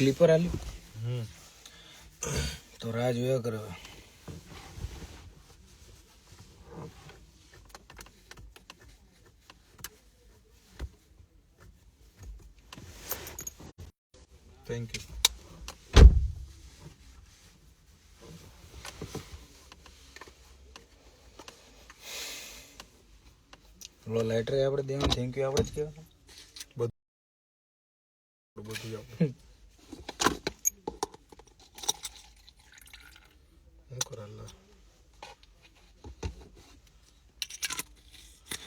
Clipper આલ્યું હમ તો રાહ જોયા કરો થેન્ક યુ પેલો લાઇટર આપણે દેવાનું થેન્ક યુ આપણે જ કહેવાનું બધું આપણે હું કરાલા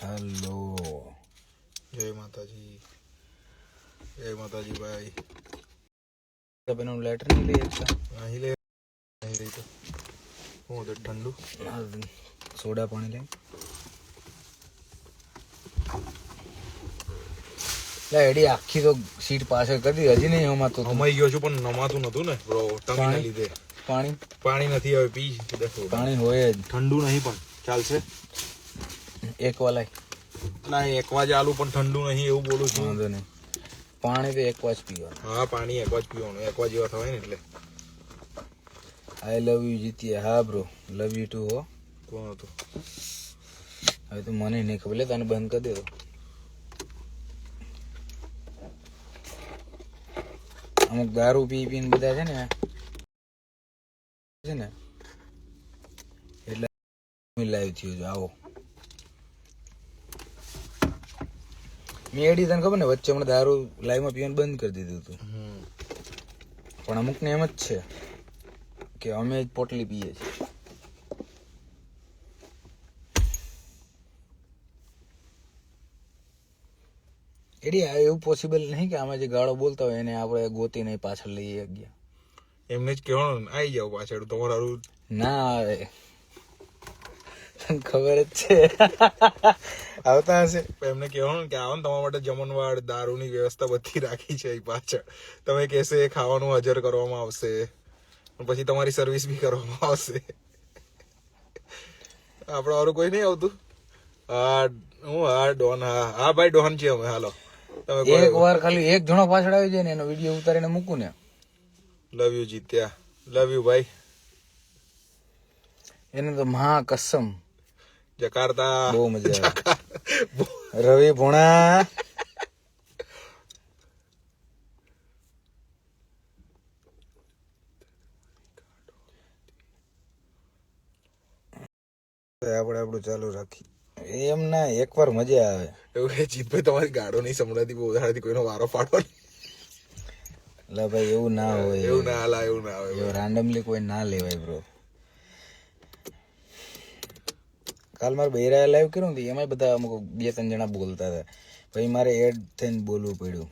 હેલો જય માતાજી. જય માતાજી ભાઈ. પેલું લેટર નહીં લઈ શકતા? નહીં લે નહીં લઈ તો. હું તો ઠંડુ. સોડા પાણી લઈ લે એડી આખી તો સીટ પાછળ કરી હજી નહીં હમાતો તો. અમાઈ ગયો છું પણ નમાતું નતું ને. ટંગને? લીધે. પાણી? પાણી નથી હવે પી. દેખો. પાણી હોય જ. ઠંડુ નહીં પણ ચાલશે. એક વાલાય. ના એક વાજ આલુ પણ ઠંડુ નહીં એવું બોલું છું. વાંધો નહીં. પાણી તો એક વાજ પીવાનું. હા પાણી એક વાજ પીવાનું. એક વાજ એવા થવાય ને એટલે. આઈ લવ યુ જીતીએ. હા બ્રો લવ યુ ટુ હો. કોણ હતું? હવે તો મને નહીં ખબર. લે તને બંધ કરી દે તો અમુક દારૂ પી પીને બધા છે ને છે ને? એટલે લાઈવ થયું છે. આવો. મેં એડી તને ખબર ને વચ્ચે હમણાં દારૂ લાઈવમાં પીવાનું બંધ કરી દીધું હતું. પણ પણ અમુકને એમ જ છે કે અમે જ પોટલી પીએ છીએ. એડી આ એવું પોસિબલ નહીં કે આમાં જે ગાળો બોલતા હોય એને આપણે ગોતી નહીં પાછળ લઈએ ગયા. એમને જ કહેવાનું આઈ જાવ પાછળ તમારું ના આવે ખબર જ છે. આવતા હશે. એમને કહેવાનું કે આવો ને તમારા માટે જમણવાર દારૂની વ્યવસ્થા બધી રાખી છે પાછળ. તમે કહેશે ખાવાનું હાજર કરવામાં આવશે. પછી તમારી સર્વિસ બી કરવામાં આવશે. આપણે વાળું કોઈ નહીં આવતું. હા હું હા ડોન હા. હા ભાઈ ડોન છીએ અમે હાલો. તમે એક વાર ખાલી એક જણો પાછળ આવી જાય ને એનો વીડિયો ઉતારીને મૂકું ને. લવ યુ જીત્યા લવ યુ ભાઈ એને તો મહા કસમ. જકાર્તા. બહુ મજા આવે. રવિ ભોણા. આપણે આપણું ચાલુ રાખી. એમ ના એકવાર મજા આવે. એવું જીતભાઈ તમારી ગાડો નહીં સંભળાતી બહુ વધારાથી કોઈનો વારો પાડો નહીં. એટલે ભાઈ એવું ના હોય. એવું ના હાલા એવું ના હોય રેન્ડમલી કોઈ ના લેવાય બ્રો કાલ મારે બૈરા લાઈવ કર્યું ને એમાં બધા અમુક બે ત્રણ જણા બોલતા હતા. પછી મારે એડ થઈને બોલવું પડ્યું.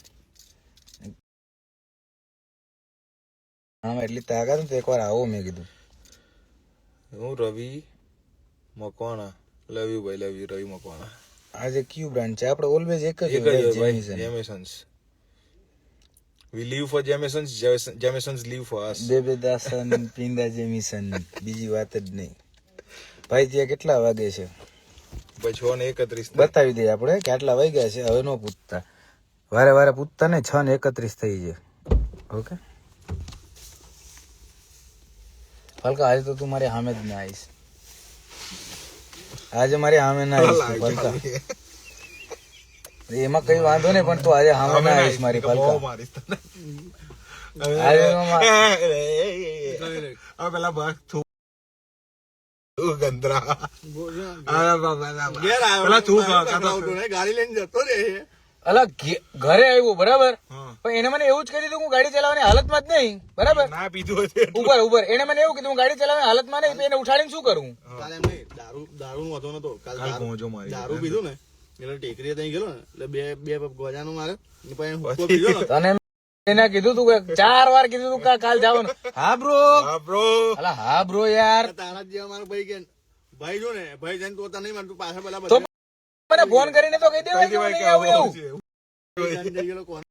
આમાં એટલી તાકાત ને એકવાર આવો મેં કીધું. હું રવિ મકવાણા. લવ યુ ભાઈ લવ યુ રવિ મકવાણા. આજે કયું બ્રાન્ડ છે? આપણે ઓલવેઝ એક જ. Jameson's we live for Jameson's, Jameson's live for us બેબેદાસન પિંદા જેમિસન બીજી વાત જ નહીં. ભાઈ ત્યાં કેટલા વાગે છે? ભાઈ છ ને એકત્રીસ બતાવી દઈએ આપણે કે આટલા વાગ્યા છે હવે નો પૂછતા. વારે વારે પૂછતા ને છ ને એકત્રીસ થઈ છે. ઓકે? ફલકા આજે તો તું મારી સામે જ ના આવીશ. આજે મારી સામે ના આવીશ ફલકા. એમાં કઈ વાંધો નહીં પણ તું આજે હામે ના આવીશ મારી પલકા. આજે તો પેલા ભાગ થૂ ગંદરા ગાડી લઈને જતો રે અલા ઘરે આવ્યું બરાબર? પણ એને મને એવું જ કહી દીધું હું ગાડી ચલાવવાની હાલતમાં જ નહીં બરાબર? ના પીધું ઉપર ઉપર એને મને એવું કીધું હું ગાડી ચલાવવાની હાલતમાં નહીં એને ઉઠાડીને શું કરું? દારૂ દારૂ નતો. દારૂ પીધું ને? એટલે ટેકરી ત્યાં ગયેલો ને એટલે બે બે ગોજાનું મારે. તને એને કીધું તું કે ચાર વાર કીધું તું કાલ જવાનું. હા બ્રો. હા બ્રો. અલા હા બ્રો યાર. તારા જેવા મારા ભાઈ કે ભાઈ જો ને ભાઈ જઈને તો તને નહીં માનતું પાછા પેલા તો મને ફોન કરીને તો કહી દેવાય કે નહીં આવું જઈ ગયેલો કોણ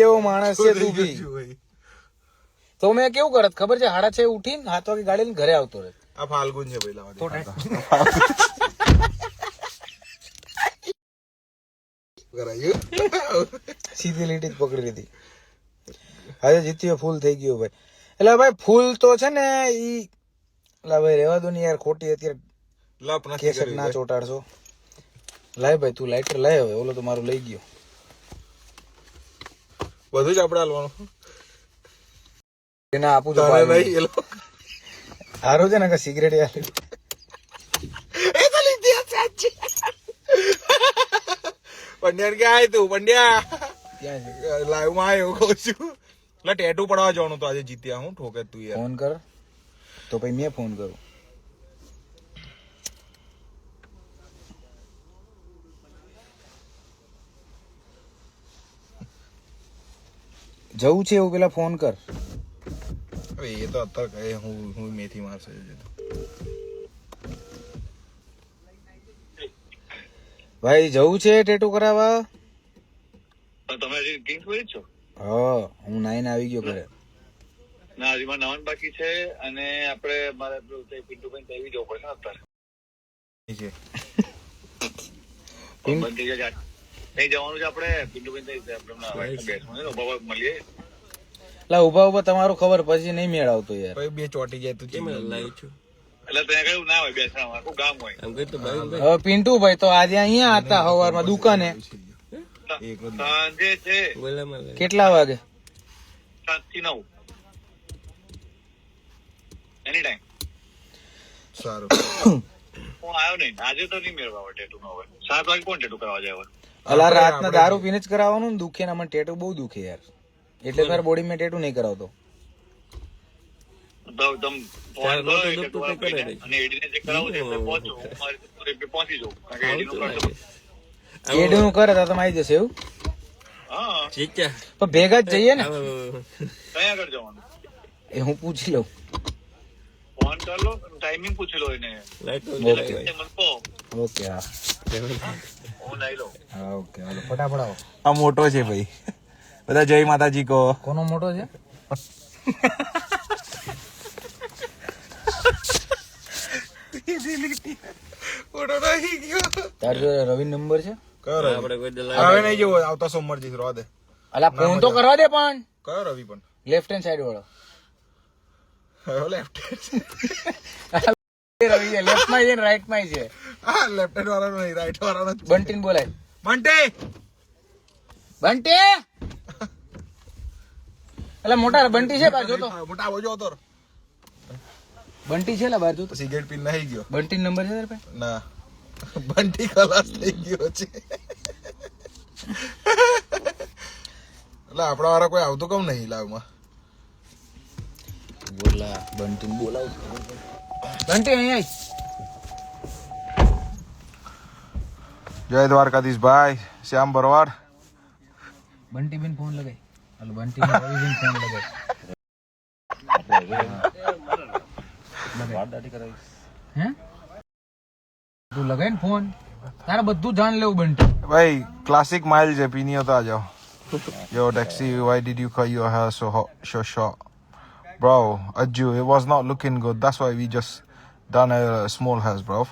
જેવો માણસ છે તું ભી તો મેં કેવું કરત? ખબર છે? હાડા છે ઉઠીને હાથ વાગે ગાડી લઈને ઘરે આવતો રહે. આ ફાલ્ગુન છે પેલા કરાયું. સીધી લીટી જ પકડી લીધી. હવે જીત્યો ફૂલ થઈ ગયો ભાઈ. એટલે ભાઈ ફૂલ તો છે ને ઈ લા ભાઈ રેવા દો ને યાર ખોટી અત્યારે લપ નથી કેસર ના. ચોટાડશો લાય ભાઈ તું લાઇટર લાય હવે ઓલો તો મારું લઈ ગયો. બધું જ આપણે હાલવાનું. એના આપું તો ભાઈ હારું છે ને કે સિગરેટ યાર એ તો લીધી હશે સાચી પંડ્યા કે આય તું? પંડ્યા? ક્યાં લાઈવમાં આવ્યો કહું છું. એટલે ટેટુ પડવા જવાનું તો આજે જીત્યા હું ઠોકે તું યાર. ફોન કર. તો પછી મેં ફોન કરું. જવું છે એવું પેલા ફોન કર. એ તો અત્યારે કહે હું હું મેથી મારશે હજુ તો. ભાઈ જવું છે ટેટુ કરાવવા? તમે હજી કિંગ્સ જ છો? હા હું નાઈન આવી ગયો ઘરે. ના હજી મારે નવાનું બાકી છે અને આપણે મારે પિન્ટુભાઈ ત્યાં જવું પડશે ને અત્યારે. છે. નહીં જવાનું છે આપણે પિન્ટુભાઈ છે. મળીએ. લા ઊભા ઊભા તમારું ખબર પછી નહીં મેળ આવતો યાર. બે ચોટી જાય તું ચીમ એટલે ત્યાં કયું ના હોય બેસવાનું આખું ગામ હોય? હવે પિન્ટુ ભાઈ તો આજે અહીંયા હતા સવારમાં દુકાને. કેટલા વાગે? સાતથી એની ટાઈમ સારું. હું આવ્યો નહીં. આજે તો નહીં મેળવા આવે ટેટુ નો સાત વાગે કોણ ટેટુ કરવા જાય હવે? અલા રાતના દારૂ પીને જ કરાવવાનું ને દુખે ને મને ટેટુ બહુ દુખે યાર. એટલે તાર બોડી મેં ટેટુ નહીં કરાવતો તો તમે ફોન કરો એ ટેટુ વાળા ભાઈને અને એડીને છે કરે તો તમે આવી જશે એવું? હા. પણ ભેગા જ જઈએ ને? કયા આગળ જવાનું? એ હું પૂછી લઉં. ફોન કર લો ટાઈમિંગ પૂછી લો એને. ઓકે. હા. હું લઈ લઉં હા ઓકે હાલો ફટાફટ આવો. આ મોટો છે ભાઈ. બધા જય માતાજી કહો. કોનો મોટો છે? તાર રવિ નંબર છે? કયો નહીં. જવો આવતા સોમવાર જઈશ રવા દે. અલા ફોન તો કરવા દે પણ. કયો રવિ પણ? લેફ્ટ હેન્ડ સાઈડ વાળો. હવે લેફ્ટ રવિ છે લેફ્ટમાં છે રાઈટમાં છે. હા લેફ્ટ હેન્ડ વાળાનો નહીં રાઈટ વાળાનો બંટીન બોલાય. બંટી! બંટી? એટલે મોટા બંટી છે તો. મોટા આવો જો તો. બંટી છે લા બાજુ તો સિગરેટ પીન નહીં ગયો. બંટી નંબર છે તારે ના. બંટી ખલાસ થઈ ગયો છે. એટલે આપણા વાળા કોઈ આવતું કેમ નહીં લાવમાં. બોલા બંટી બોલાવ. બંટી અહીંયા જય દ્વારકાધીશ ભાઈ શ્યામ ભરવાડ. બંટી બેન ફોન લગાય. હાલો બંટી બેન ફોન લગાય. હે તું લગાય ને ફોન તારે બધું જાણ લેવું બંટી ભાઈ ક્લાસિક માઇલ છે પીની હતો આ જાઓ Yo, taxi, why did you cut your hair so hot, so short? Bro, Ajju, it was not looking good. That's why we just done a small hairs, bro.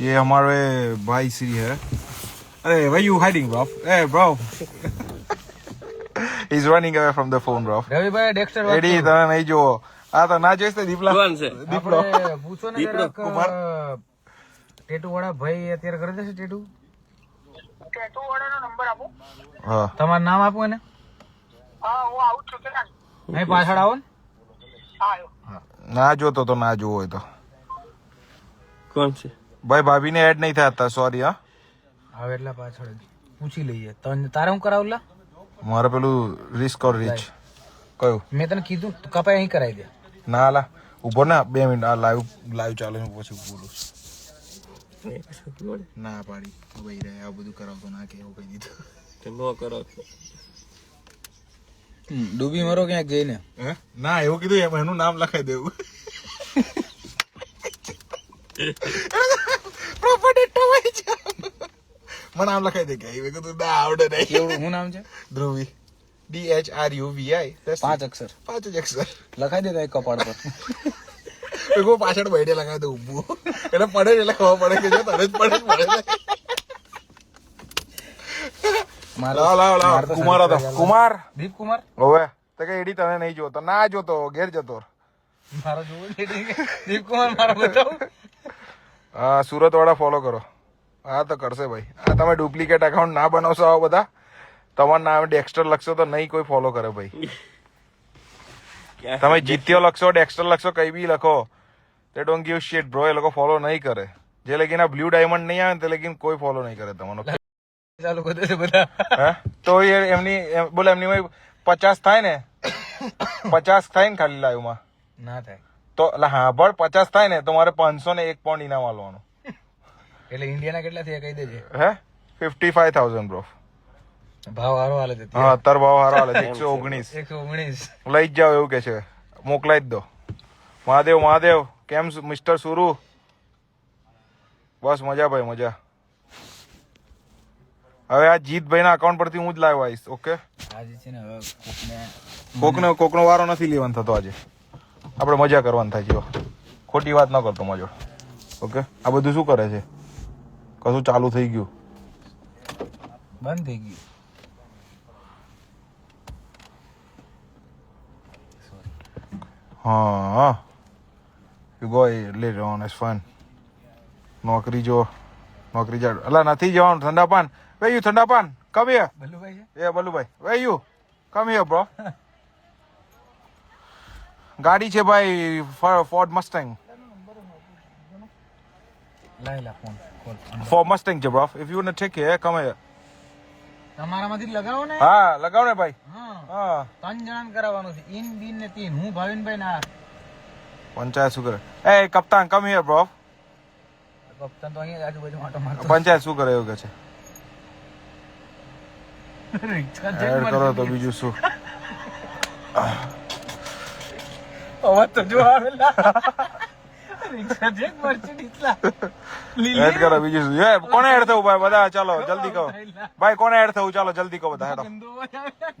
ये हमारे भाई श्री है अरे why you hiding bro hey bro he's running away from the phone bro રવિભાઈ Dexter વાત એડી તમે નહીં જુઓ. આ તો ના જોઈશ તો દીપલા. દીપડો પૂછો ને જરાક ટેટુ વાળા ભાઈ અત્યારે કરે છે ટેટુ? હા. તમારું નામ આપો ને નહીં પાછળ આવો ને. ના જોતો તો ના જોવો હોય તો. કોણ છે? ભાઈ ભાભીને એડ નહીં થયા હતા સોરી હા. હવે એટલા પાછળ પૂછી લઈએ. તને તારે હું કરાવલા મારે પેલું રિસ્ક ઓર રીચ કયું? મેં તને કીધું કપાય અહીં કરાવી દે. ના લા. ઊભો ના બે મિનિટ. આ લાઈવ લાઈવ ચાલે હું પછી બોલું ના પાડી ભાઈ રે આ બધું કરાવતો ના કે એવું કહી દીધું. ડૂબી મરો ક્યાંક જઈને. હે? ના એવું કીધું એમ એનું નામ લખાઈ દેવું. પ્રોપર્ટી ટવાઈ છે મને નામ લખાઈ દે કે મેં કીધું ના આવડે નહીં. કેવડું હું નામ છે? Dhruvi. D H R U V I પાંચ અક્ષર. પાંચ જ અક્ષર. લખાઈ દે તારી કપાળ પર. મેં પાછળ બેઠે લગાવી દઉં ઊભું એટલે પડે એટલે ખબર પડે કે જો તને જ પડે પડે લાવ લાવ મારે લાવ કુમાર હતો. કુમાર દીપ કુમાર? હવે તો કે એડી તને નહીં જોતો. ના જોતો ઘેર જતો મારો જોવો છે ઠીક છે. દીપ કુમાર મારો બતાવો. સુરત વાળા ફોલો કરો. હા તો કરશે ભાઈ. આ તમે ડુપ્લિકેટ અકાઉન્ટ ના બનાવશો આવા બધા? તમારું નામ ડેક્સ્ટર લખશો તો નહીં કોઈ ફોલો કરે ભાઈ. તમે જીત્યો લખશો ડેક્સ્ટર લખશો કઈ બી લખો. તે ડોન્ટ ગીવ શીટ બ્રો એ લોકો ફોલો નહીં કરે. જે લગીન આ બ્લુ ડાયમંડ નહીં આવે ને તે લગીન કોઈ ફોલો નહીં કરે તમારો. ચાલુ કરી દેશે બધા. તો એ એમની બોલે એમની પચાસ થાય ને? પચાસ થાય ને ખાલી લાઈવમાં ના થાય. તો એટલે હા પણ પચાસ થાય ને તો મારે પાંચસો ને એક પોઈન્ટ ઇનામ આલવાનું. એટલે ઇન્ડિયાના કેટલા થયા કહી દેજે? હે? ફિફ્ટી ફાઈવ થાઉઝન્ડ બ્રો ભાવ હારો હાલે છે હા અત્યારે ભાવ હારો હાલે છે એકસો ઓગણીસ. એકસો ઓગણીસ. લઈ જ જાઓ એવું કે છે. મોકલાઈ જ દો. મહાદેવ મહાદેવ કેમ મિસ્ટર સુરુ? બસ મજા ભાઈ મજા. હવે આ જીતભાઈના અકાઉન્ટ પરથી હું જ લાવ્યો આવીશ ઓકે આજે છે ને હવે કોકને વારો નથી લેવાનો થતો આજે. આપણે મજા કરવાની થાય છે ખોટી વાત ન કરતો મજો. ઓકે આ બધું શું કરે છે? કશું ચાલુ થઈ ગયું. બંધ થઈ ગયું. હા. You go late on it's fine નોકરી જો નોકરી જાડ અલા નથી જવાનું ઠંડા પાન વે યુ ઠંડા પાન કમ હિયર બલુભાઈ એ Balubhai where you come here bro ગાડી છે ભાઈ ફોર્ડ મસ્ટેંગ ફોન ફોર મસ્ટિંગ છે બ્રો ઇફ યુ ને ટેક હિયર કમ હિયર તમારામાંથી લગાવો ને. હા લગાવો ને ભાઈ. હા. હા. ત્રણ જણાને કરાવવાનું છે. ઇન બિન ને તીન. હું ભાવિનભાઈ ના પંચાયત શું કરે? એ કપ્તાન કમ હિયર બ્રો કપ્તાન તો અહીંયા આજુબાજુ માટો મારતો. પંચાયત શું કરે એવું કે છે? એડ કરો તો બીજું શું? અવાજ તો જો આવેલા. મર્સિડીઝ એડ કરો બીજું શું? એ કોને એડ થવું ભાઈ? બધા ચાલો જલ્દી કહો. ભાઈ કોને એડ થવું? ચાલો જલ્દી કહો બધા હેડો.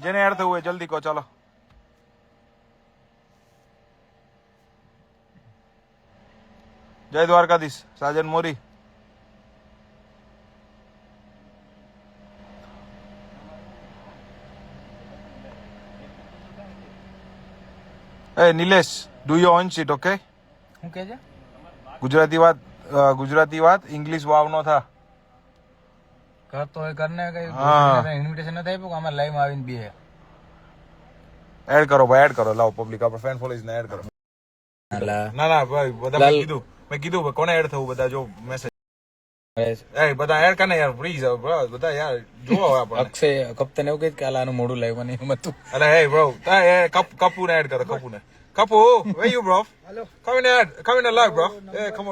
જેને એડ થવું હોય જલ્દી કહો ચાલો. જય દ્વારકાધીશ સાજન મોરી. એ Nilesh do your own shit okay હું કે છે? ગુજરાતી વાત ગુજરાતી વાત ઇંગ્લિશ વાવ નો થા. કરતો હોય કરને કઈ ઇન્વિટેશન નથી આપ્યું કે આમાં લાઈવ આવીને બે એડ કરો ભાઈ એડ કરો. લાવો પબ્લિક આપણે ફેન ફોલોઈઝ ને એડ કરો. ના ના ભાઈ બધા મેં કીધું મેં કીધું કોને એડ થવું? બધા જો મેસેજ એ બધા એડ કરે યાર પ્લીઝ બધા યાર જોવો આપણે અક્ષય કપ્તાન એવું કહે કે આનું મોડું લાઈવ નહીં એમ હતું. અરે હે બ્રો તા કપ કપુ એડ કરો કપુ ને Kapu where you bro come in add come in live bro A come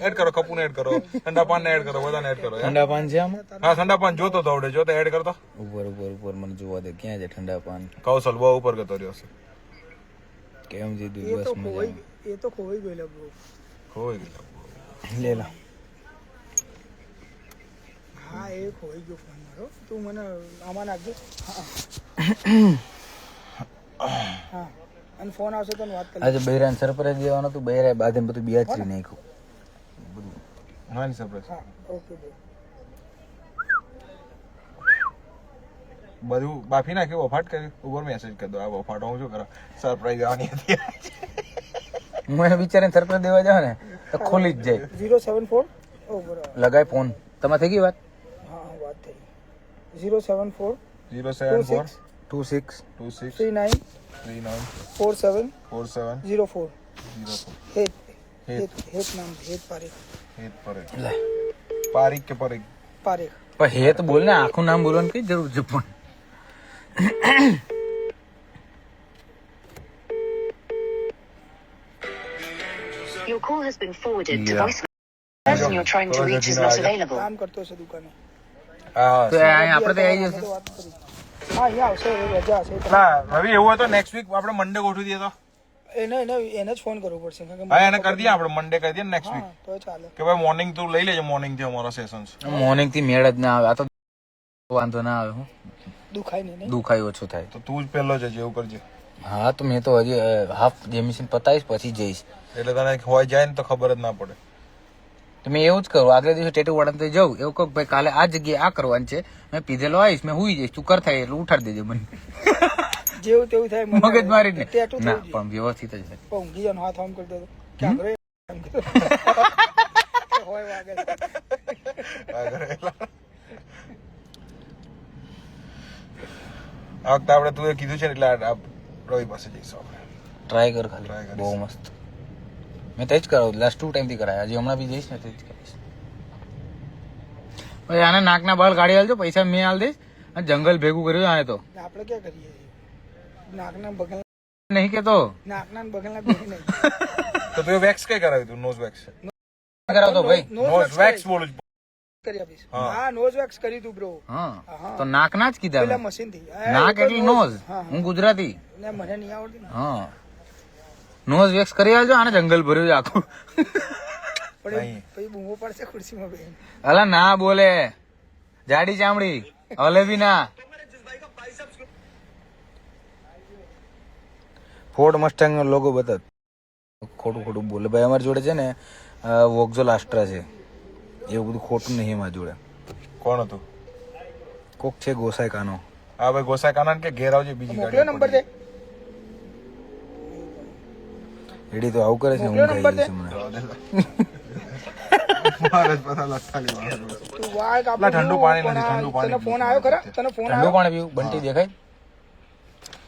add કરો કપુ ને એડ કરો ઠંડા પાન ને એડ કરો બધાને એડ કરો. ઠંડા પાન છે આમ હા ઠંડા પાન જોતો તો આવડે જોતો એડ કરતો ઉપર ઉપર ઉપર મને જોવા દે ક્યાં છે ઠંડા પાન કૌશલ બહુ ઉપર ગતો રહ્યો છે કેમ જીધું બસ મજા એ તો ખોવાઈ ગયેલા બ્રો ખોઈ ગયો લે લા હા એ ખોઈ ગયો ફોન મારો તું મને આમાં નાખજો હા હા અને ફોન આવશે તો વાત કરી આજે બૈરાને સરપ્રાઈઝ દેવાનો હતું બૈરાએ બાધે બધું બિયાચરી નાખ્યું. હા ની સરપ્રાઈઝ. હા ઓકે બ્રો બધું બાફી નાખ્યું વફાટ કર્યું. ઉપર મેસેજ કરી દો. આ વફાટ હું શું કરો? સરપ્રાઈઝ આવવાની હતી. હું એને બિચારાને સરપ્રાઈઝ દેવા જાવ ને તો ખોલી જ જાય. ઝીરો સેવન ફોર ઓ બરાબર. લગાય ફોન તમારે થઈ ગઈ વાત? હા હા વાત થઈ zero seven four zero two seven four six two six two six three nine three nine four seven four seven zero four zero four Het Het. Het હેત નામ છે, હેત પારેખ હેત પરેખ લે પારીખ કે પરેખ પારેખ પણ હે તો બોલ ને આખું નામ બોલવાની કઈ જરૂર છે પણ Your call has been forwarded to Yeah. voicemail. The person you're trying to reach is not available. કામ કરતો હશે દુકાને હા તો અહીંયા આપણે તો આવી જશે તો વાત કરી હા આવશે રજા હશે ના રવિ એવું હોય તો નેક્સ્ટ વીક આપણે મંડે ગોઠવી દઈએ તો. એને એને એને જ ફોન કરવો પડશે હા એને કરી દઈએ આપણે મંડે કરી દઈએ નેક્સ્ટ વીક તો ચાલે. કે ભાઈ મોર્નિંગ તું લઈ લેજે મોર્નિંગથી અમારા સેશન્સ મોર્નિંગથી મેળ જ ના આવે આ તો વાંધો ના આવે હું. દુખાય નહીં દુખાય ઓછું થાય. તો તું જ પહેલો જજે એવું કરજે. હા તો મેં તો હજી હાફ જે પતાવીશ પછી જઈશ. એટલે તને હોય જાય ને તો ખબર જ ના પડે. તો મેં એવું જ કરું. આગલે દિવસે ટેટુ વાળા તો જવું એવું કહું ભાઈ કાલે આ જગ્યાએ આ કરવાનું છે. મેં પીધેલો આવીશ મેં હુઈ જઈશ. તું કર થાય એટલે ઉઠાડી દેજો મને. જેવું તેવું થાય મગજ મારી ને ના પણ વ્યવસ્થિત જ ઊંઘી જવાનો હાથ આમ કરતો આ વખતે આપણે તું એ કીધું છે ને એટલે આ- આ પાસે જઈશું આપણે. ટ્રાય કર ખાલી. બહુ મસ્ત. મેં તે જ કરાવું લાસ્ટ ટુ ટાઈમથી કરાયા. હજી હમણાં બી જઈશ ને તે જ કરીશ. ભાઈ આને નાકના બાળ કાઢી આલજો પૈસા મેં આલ દઈશ. અને જંગલ ભેગું કર્યું આને તો. આપણે ક્યાં કરીએ? નાકના બગલ નહીં કેતો. નાકના ને બગલના નહીં. તો તું વેક્સ કઈ કરાવ્યું તું? નોઝ વેક્સ કરાવતો ભાઈ. નોઝ વેક્સ બોલું છું. કરી આપીશ. હા. હા નોઝ વેક્સ કરી તું બ્રો હા. હા. તો નાકના જ કીધા પેલા મશીનથી. નાક એટલે નોઝ હું ગુજરાતી. મને નહીં આવડતી હા. નોઝ વેક્સ કરી આવજો આને જંગલ ભર્યું છે આખું. અલા ના બોલે. જાડી ચામડી હલે બી ના. ફોર્ડ મસ્ટેંગ નો લોગો બતાવ. ખોટું ખોટું બોલે. ભાઈ અમારી જોડે છે ને વોક્ઝોલ આસ્ટ્રા છે. એવું બધું ખોટું નહીં અમારી જોડે. કોણ હતું? કોક છે ગોસાઈ કાનો. હા ભાઈ ગોસાઈ કાનન કે ઘેર આવજે બીજી ગાડી નંબર દે. એડી તો આવું કરે છે હું ખાઈ જઈશ હમણાં મારે જ પતા લખાલી વાળો. તું વાળ કાપું લા, ઠંડુ પાણી નથી, ઠંડુ પાણી ફોન આવ્યો ખરા? તને ફોન ઠંડુ પાણી પીવું? બંટી દેખાય?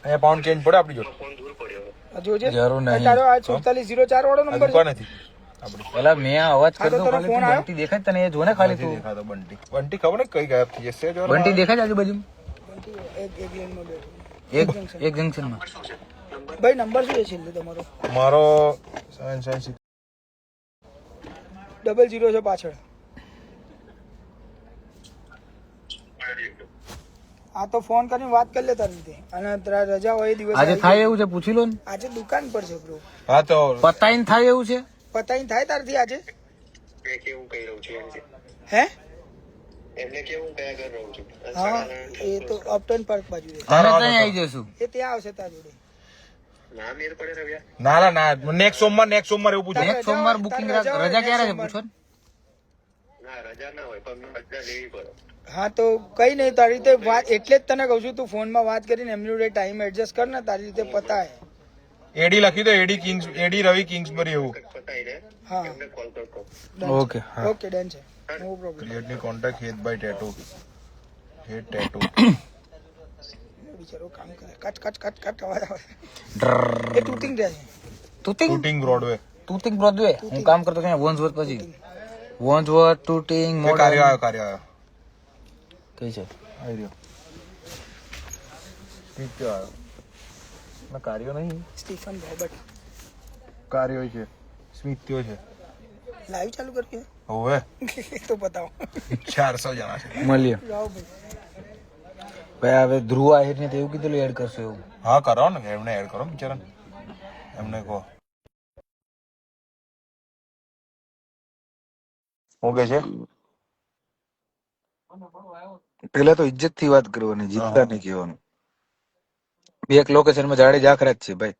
અહીંયા પાઉન્ડ ચેન્જ પડે આપણી જોડે? જોજે. જરૂર નહીં. તારો આ સુડતાલીસ જીરો ચાર વાળો નંબર દુકાન નથી પેલા મેં અવાજ હા, તો ખાલી? બંટી દેખાય તને એ જો ને ખાલી તું. દેખાતો બંટી. બંટી ખબર ને કઈ ગાયબ થઈ જશે? જો બંટી દેખાય આજુબાજુ? એક એક લાઈનમાં બેઠો એક એક જંક્શનમાં. ભાઈ નંબર શું છે છેલ્લે તમારો? મારો seven seven six. Double zero છે પાછળ. આ તો ફોન કરીને વાત કરી લે નથી અને તારા રજા હોય દિવસ આજે થાય એવું છે? પૂછી લો ને. આજે દુકાન પર છે બ્રો હા તો પતાઈન થાય એવું છે? પતાઈ થાય તારથી આજે? કેવું કહી રહ્યો છું હે? એમને કેવું કયા ઘર રહું છું. હા એ તો અપટન પાર્ક બાજુ છે અમે ત્યાં આવી જશું. એ ત્યાં આવશે તારા જોડે. ના મેર પડે રવ્યા. ના ના નેક્સ્ટ સોમવાર નેક્સ્ટ સોમવાર એવું પૂછો. નેક્સ્ટ સોમવાર બુકિંગ રજા ક્યારે છે પૂછો ને? ના રજા ના હોય પણ રજા લેવી પડે. હા તો કઈ નહીં તારી રીતે વાત એટલે જ તને કહું છું તું ફોનમાં વાત કરીને એમની જોડે ટાઈમ એડજસ્ટ કર ને તારી રીતે પતાય. એડી લખી દો એડી કિંગ્સ એડી રવિ કિંગ્સબરી એવું. હા. ઓકે ઓકે ડન છે. No problem ક્રિએટની contact Het by tattoo Het tattoo બિચારો કામ કરે. કટ કટ કટ કટ અવાજ આવે. એ તૂટિંગ રહે છે. તૂતિંગ બ્રોડવે તૂતિંગ બ્રોડવે હું કામ કરતો કે વોન્સવર્થ પછી? વોન્સવર્થ તૂટિંગ મોડ કાર્ય આવ્યો કાર્ય આવ્યો. કઈ છે? આવી રહ્યો. ઠીક છે આવ્યો. ના કાર્યો નહીં. સ્ટીફન રોબર્ટ કાર્યો છે. સ્મિત્યો છે. લાઈવ ચાલુ કરી હવે. તો બતાવો. ચારસો જણા છે. મળીએ. લાવો ભાઈ. ભાઈ હવે ધ્રુવ આહિર ને એવું કીધું એડ કરશો એવું. હા કરો ને એમને એડ કરો બિચારા એમને કહો. શું કે છે? પેલા તો ઇજ્જતથી વાત કરવાની જીતતા નહીં કહેવાનું. બે એક લોકેશનમાં જાડે જાખરા જ છે ભાઈ.